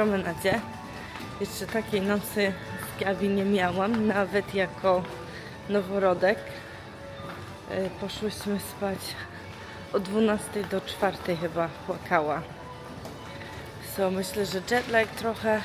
Promenadzie. Jeszcze takiej nocy w Gabi nie miałam, nawet jako noworodek. E, Poszłyśmy spać o 12 do 4 chyba płakała. So myślę, że jetlag trochę,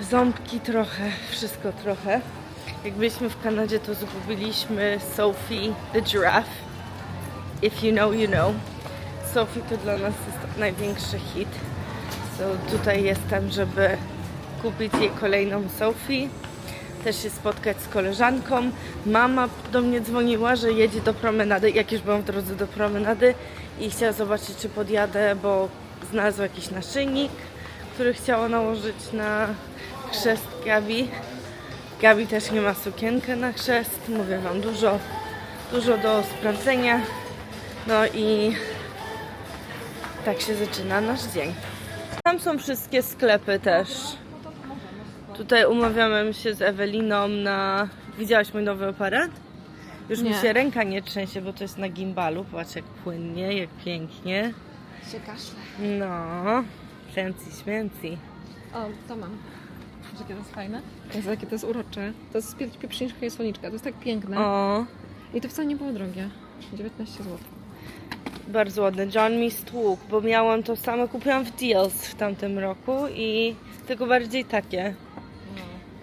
ząbki trochę, wszystko trochę. Jak byliśmy w Kanadzie, to zgubiliśmy Sophie the giraffe. If you know, you know. Sophie to dla nas jest największy hit. So tutaj jestem, żeby kupić jej kolejną Sophie. Też się spotkać z koleżanką. Mama do mnie dzwoniła, że jedzie do promenady, jak już byłam w drodze do promenady i chciała zobaczyć, czy podjadę, bo znalazła jakiś naszyjnik, który chciała nałożyć na chrzest Gabi. Gabi też nie ma sukienkę na chrzest. Mówię Wam, dużo, dużo do sprawdzenia. No i tak się zaczyna nasz dzień. Tam są wszystkie sklepy też. Tutaj umawiamy się z Eweliną na... Widziałaś mój nowy aparat? Już mi Nie. się ręka nie trzęsie, bo to jest na gimbalu. Patrz jak płynnie, jak pięknie. się kaszle. No, fancy śmięci. O, to mam. Wiesz, jakie to jest fajne? Jezu, jakie to jest urocze. To jest pieprzniczka i słoniczka. To jest tak piękne. O, I to wcale nie było drogie. 19 zł. Bardzo ładne. John mi bo miałam to samo, kupiłam w Deals w tamtym roku i tylko bardziej takie.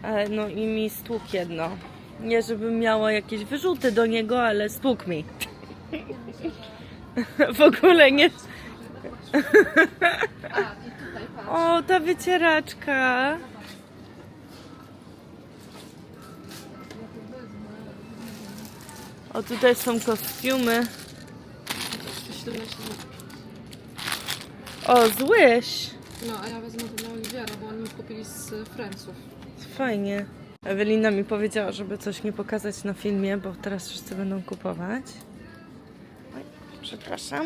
Ale no i mi stłukł jedno. Nie, żebym miała jakieś wyrzuty do niego, ale stłukł mi. w ogóle nie... O, ta wycieraczka. O, tutaj są kostiumy. 17 zł. O, złyś. No, a ja wezmę to dla Oliwiera, bo oni kupili z Franców. Fajnie. Ewelina mi powiedziała, żeby coś nie pokazać na filmie, bo teraz wszyscy będą kupować. Oj, przepraszam.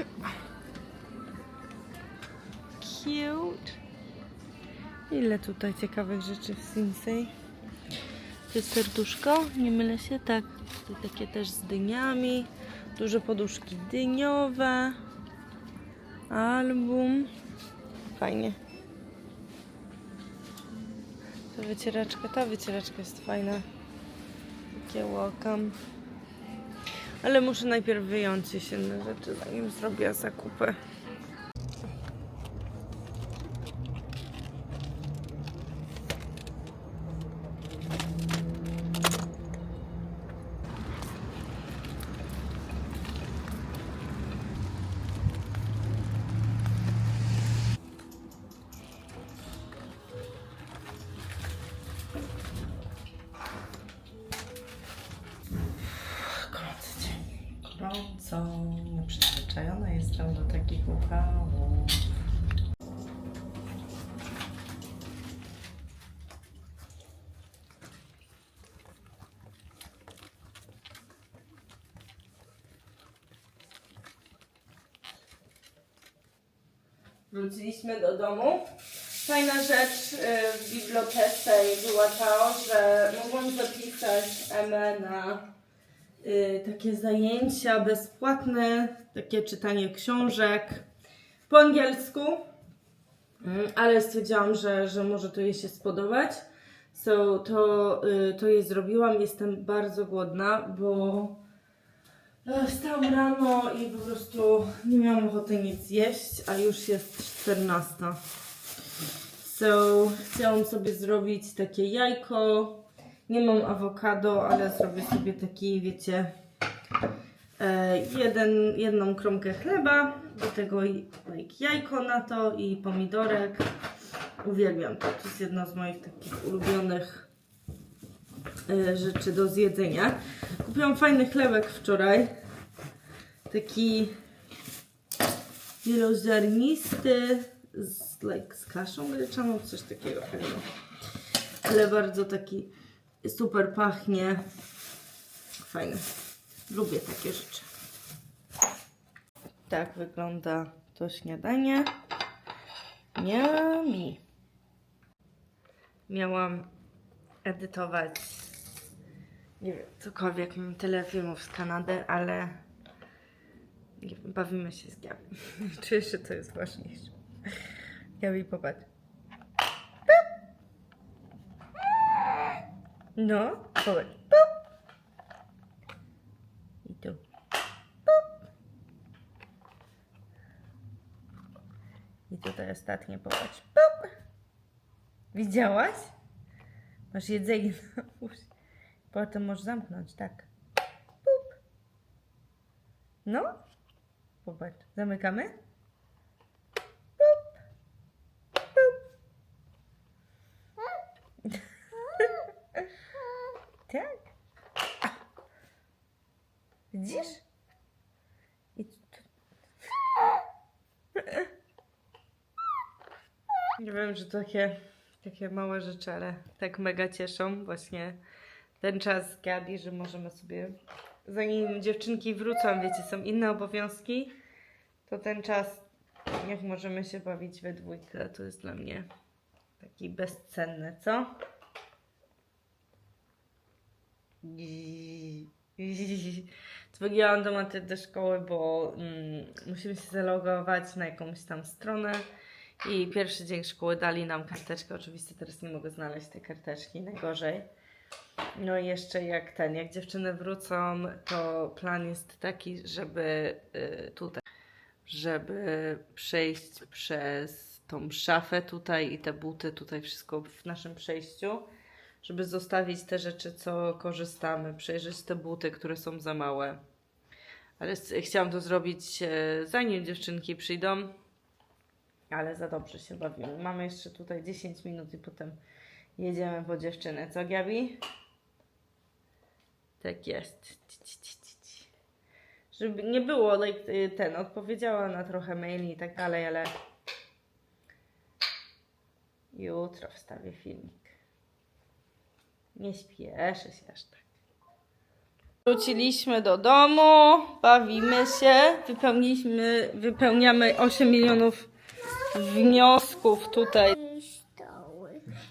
Cute. Ile tutaj ciekawych rzeczy w Sinsei. To jest serduszko, nie mylę się, tak. Tutaj takie też z dyniami. Duże poduszki dyniowe. Album. Fajnie. Ta wycieraczka, ta wycieraczka jest fajna. Takie welcome. Ale muszę najpierw wyjąć się inne rzeczy, zanim zrobię zakupy. Gorąco. Nieprzyzwyczajona jestem do takich upałów. Wróciliśmy do domu. Fajna rzecz y, w bibliotece była ta, że mogłam zapisać Emę na takie zajęcia bezpłatne, takie czytanie książek po angielsku, Mm, ale stwierdziłam, że, że może to jej się spodobać. So, to, y, to jej zrobiłam. Jestem bardzo głodna, bo e, wstałam rano i po prostu nie miałam ochoty nic zjeść, a już jest 14. So, chciałam sobie zrobić takie jajko. Nie mam awokado, ale zrobię sobie taki, wiecie, e, jeden, jedną kromkę chleba, do tego jajko na to i pomidorek. Uwielbiam to. To jest jedno z moich takich ulubionych e, rzeczy do zjedzenia. Kupiłam fajny chlebek wczoraj. Taki wieloziarnisty z, like, z kaszą gryczaną, coś takiego. Ale bardzo taki super pachnie. Fajny. Lubię takie rzeczy. Tak wygląda to śniadanie. Nie mi. Miałam edytować nie wiem, cokolwiek. Mam tyle filmów z Kanady, ale nie wiem, bawimy się z Gabi. Czuję, że to jest ważniejsze. Gabi, popatrz. No, popatrz. Pup. I tu. Pup. I tutaj ostatnie, popatrz. Pup. Widziałaś? Masz jedzenie na uszy. Potem możesz zamknąć, tak. Pup. No. Popatrz, zamykamy. Pup. Pup. tak. Widzisz? I tu... Nie wiem, że takie, takie małe rzeczy, ale tak mega cieszą właśnie ten czas z Gabi, że możemy sobie, zanim dziewczynki wrócą, wiecie, są inne obowiązki, to ten czas, jak możemy się bawić we dwójkę, to jest dla mnie taki bezcenny, co? Dzwoniłam do Maty do szkoły, bo mm, musimy się zalogować na jakąś tam stronę i pierwszy dzień szkoły dali nam karteczkę. Oczywiście teraz nie mogę znaleźć tej karteczki, najgorzej. No i jeszcze jak ten, jak dziewczyny wrócą, to plan jest taki, żeby y, tutaj, żeby przejść przez tą szafę tutaj i te buty, tutaj wszystko w naszym przejściu, żeby zostawić te rzeczy, co korzystamy, przejrzeć te buty, które są za małe. Ale chciałam to zrobić e, zanim dziewczynki przyjdą, ale za dobrze się bawimy. Mamy jeszcze tutaj 10 minut i potem jedziemy po dziewczynę. Co, Gabi? Tak jest. Żeby nie było, like, y, ten, odpowiedziała na trochę maili i tak dalej, ale jutro wstawię filmik. Nie śpieszę się aż tak. Wróciliśmy do domu, bawimy się, wypełniliśmy, wypełniamy 8 milionów wniosków tutaj.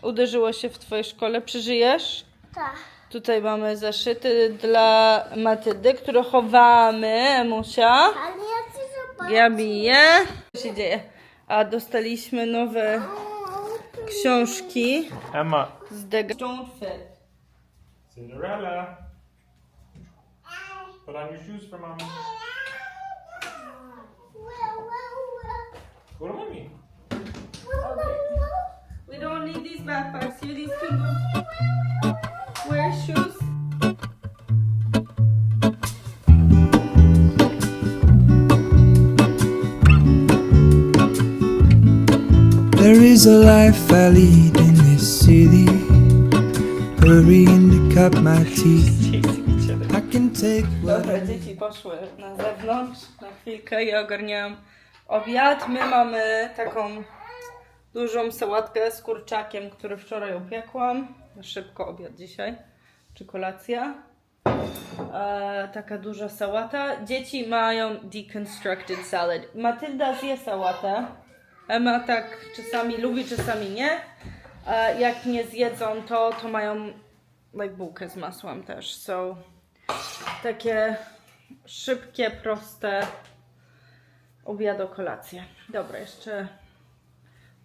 Uderzyło się w twojej szkole, przeżyjesz? Tak. Tutaj mamy zeszyty dla Matyldy, które chowamy, Musia. Ale ja chcę zobaczyć. Gabi je. Co się dzieje? A dostaliśmy nowe książki Emma. z The Don't Fit. Cinderella. Put on your shoes for mommy. Is a life I lead in this city. Hurrying to cut my teeth. Dobra, dzieci poszły na zewnątrz na chwilkę. Ja ogarniałam obiad. My mamy taką dużą sałatkę z kurczakiem, który wczoraj upiekłam. Szybko obiad dzisiaj, czy kolacja. E, taka duża sałata. Dzieci mają deconstructed salad. Matylda zje sałatę. Emma tak czasami lubi, czasami nie. Jak nie zjedzą to, to mają like bułkę z masłem też. So takie szybkie, proste obiado kolacje. Dobra, jeszcze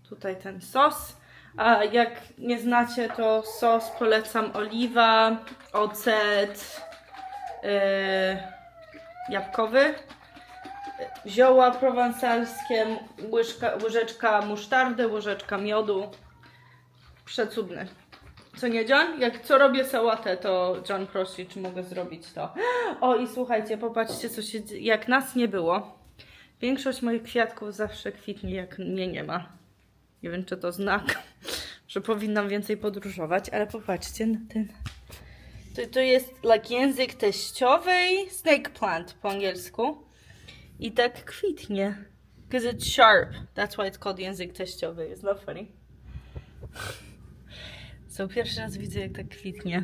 tutaj ten sos. A jak nie znacie, to sos polecam oliwa, ocet, yy, jabłkowy, zioła prowansalskie, łyżka, łyżeczka musztardy, łyżeczka miodu. Przecudny. Co nie, John? Jak co robię sałatę, to John prosi, czy mogę zrobić to. O i słuchajcie, popatrzcie, co się jak nas nie było. Większość moich kwiatków zawsze kwitnie, jak mnie nie ma. Nie wiem, czy to znak, że powinnam więcej podróżować, ale popatrzcie na ten. To, to jest like język teściowej, snake plant po angielsku. I tak kwitnie. Because it's sharp. That's why it's called język teściowy. It's not funny. So pierwszy raz widzę, jak tak kwitnie.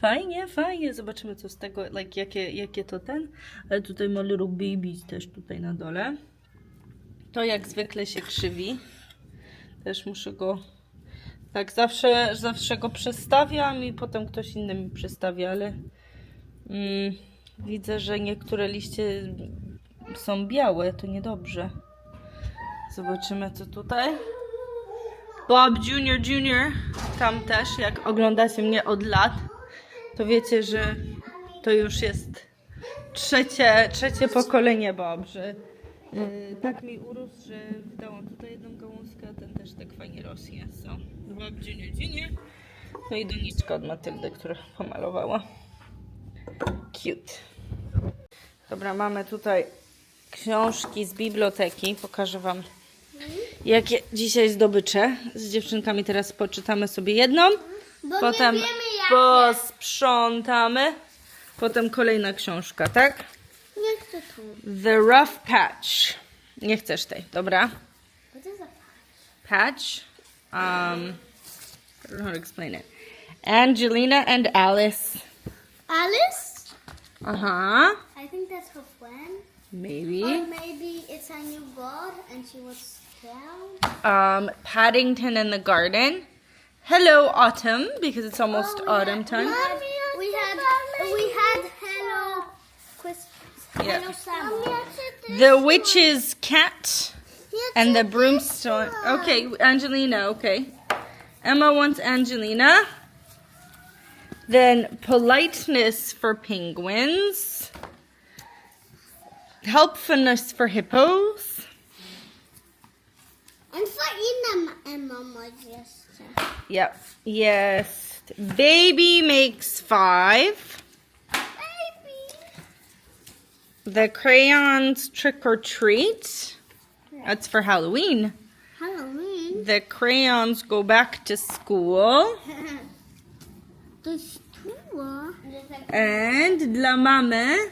Fajnie, fajnie. Zobaczymy, co z tego, like, jakie, jakie to ten. Ale tutaj ma little babies też tutaj na dole. To jak zwykle się krzywi. Też muszę go... Tak, zawsze, zawsze go przestawiam i potem ktoś inny mi przestawia, ale mm, widzę, że niektóre liście są białe, to niedobrze. Zobaczymy co tutaj. Bob Junior Junior. Tam też, jak oglądacie mnie od lat, to wiecie, że to już jest trzecie, trzecie pokolenie Bob, że yy, tak mi urósł, że wydałam tutaj jedną gałązkę, a ten też tak fajnie rośnie. So, Bob Junior Junior. No i doniczka od Matyldy, która pomalowała. Cute. Dobra, mamy tutaj książki z biblioteki. Pokażę Wam, jakie dzisiaj zdobycze. Z dziewczynkami teraz poczytamy sobie jedną, Bo potem nie wiemy jak. posprzątamy, potem kolejna książka, tak? Nie chcę tu. The Rough Patch. Nie chcesz tej, dobra? Patch. Um, I don't know how to explain it. Angelina and Alice. Alice? Huh. I think that's her friend. Maybe. Or maybe it's a new god and she was scared. um, Paddington in the garden. Hello, autumn, because it's almost autumn time. we had we had hello Christmas. Yeah. Hello summer. The witch's cat and the broomstone. Okay, Angelina. Okay, Emma wants Angelina. Then politeness for penguins. Helpfulness for hippos. And for Ina and Mama just. Yep. Yes. Baby makes five. Baby. The crayons trick or treat. That's for Halloween. Halloween. The crayons go back to school. There's two. And la mamy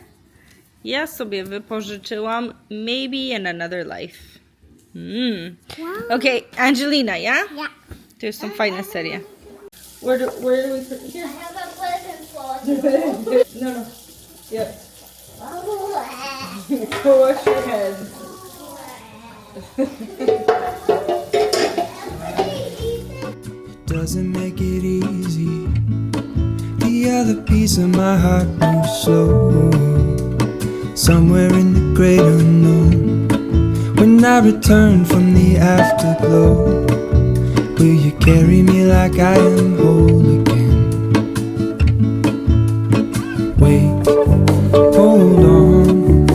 ja sobie wypożyczyłam Maybe in Another Life. Mm. Wow. Okay, Angelina, yeah? Yeah. To jest są fajne serie. Where do, where do we put I have a present for you. No, no. Yep. Go wash your head. doesn't make it easy. The other piece of my heart moves slow, somewhere in the great unknown. When I return from the afterglow, will you carry me like I am whole again? Wait, hold on,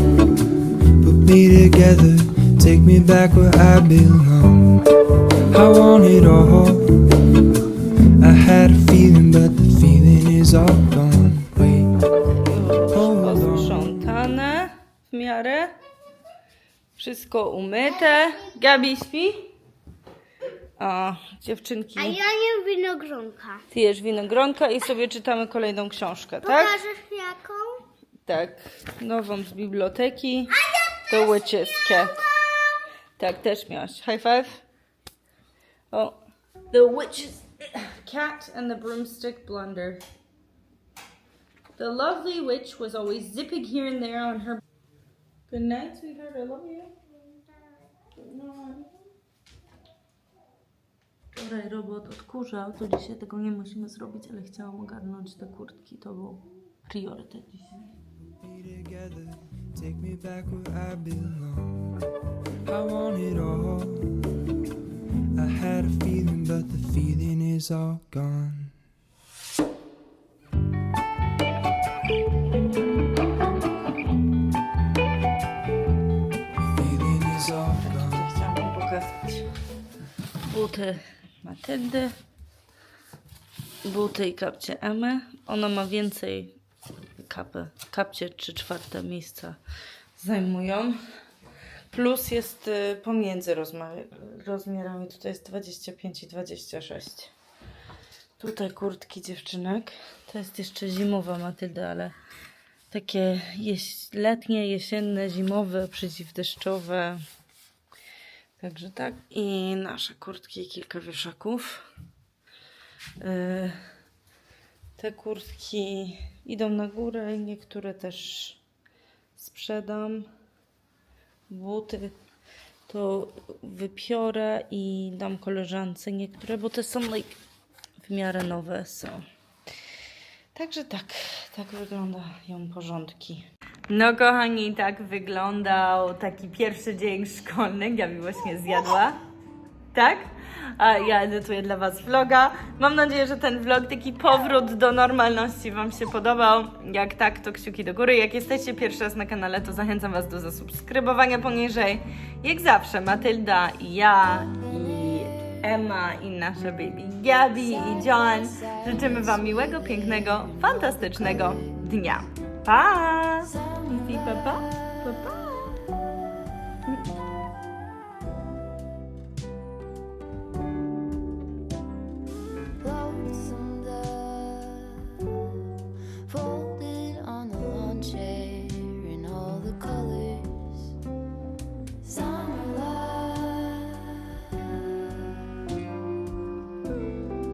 put me together, take me back where I belong. I want it all. I had a feeling, but the feeling is all Wszystko umyte. Gabi śpi? O, dziewczynki. A ja nie winogronka. Ty jesz winogronka i sobie czytamy kolejną książkę, tak? Pokażesz jaką? Tak. Nową z biblioteki. The Witch's Cat. Tak, też miałaś. High five. O. The Witch's Cat and the Broomstick Blunder. The lovely witch was always zipping here and there on her. Good night, sweetheart. I love you. Good night. Wczoraj robot odkurzał, to dzisiaj tego nie musimy zrobić, ale chciałam ogarnąć te kurtki. To był priorytet dzisiaj. take me back where I belong. I want it all. I had a feeling, but the feeling is all gone. Buty Matyldy, buty i kapcie Emy. Ona ma więcej kapy. Kapcie 3 czwarte miejsca zajmują. Plus jest y, pomiędzy rozmiarami. Tutaj jest 25 i 26. Tutaj kurtki dziewczynek. To jest jeszcze zimowa Matylda, ale takie jeś- letnie, jesienne, zimowe, przeciwdeszczowe. Także tak. I nasze kurtki kilka wieszaków. Yy, te kurtki idą na górę niektóre też sprzedam. Buty to wypiorę i dam koleżance niektóre, bo te są like, w miarę nowe są. Także tak, tak wyglądają porządki. No kochani, tak wyglądał taki pierwszy dzień szkolny. Gabi właśnie zjadła. Tak? A ja edytuję dla Was vloga. Mam nadzieję, że ten vlog, taki powrót do normalności Wam się podobał. Jak tak, to kciuki do góry. Jak jesteście pierwszy raz na kanale, to zachęcam Was do zasubskrybowania poniżej. Jak zawsze, Matylda i ja i Emma i nasze baby Gabi i John życzymy Wam miłego, pięknego, fantastycznego dnia. Pa! I pa,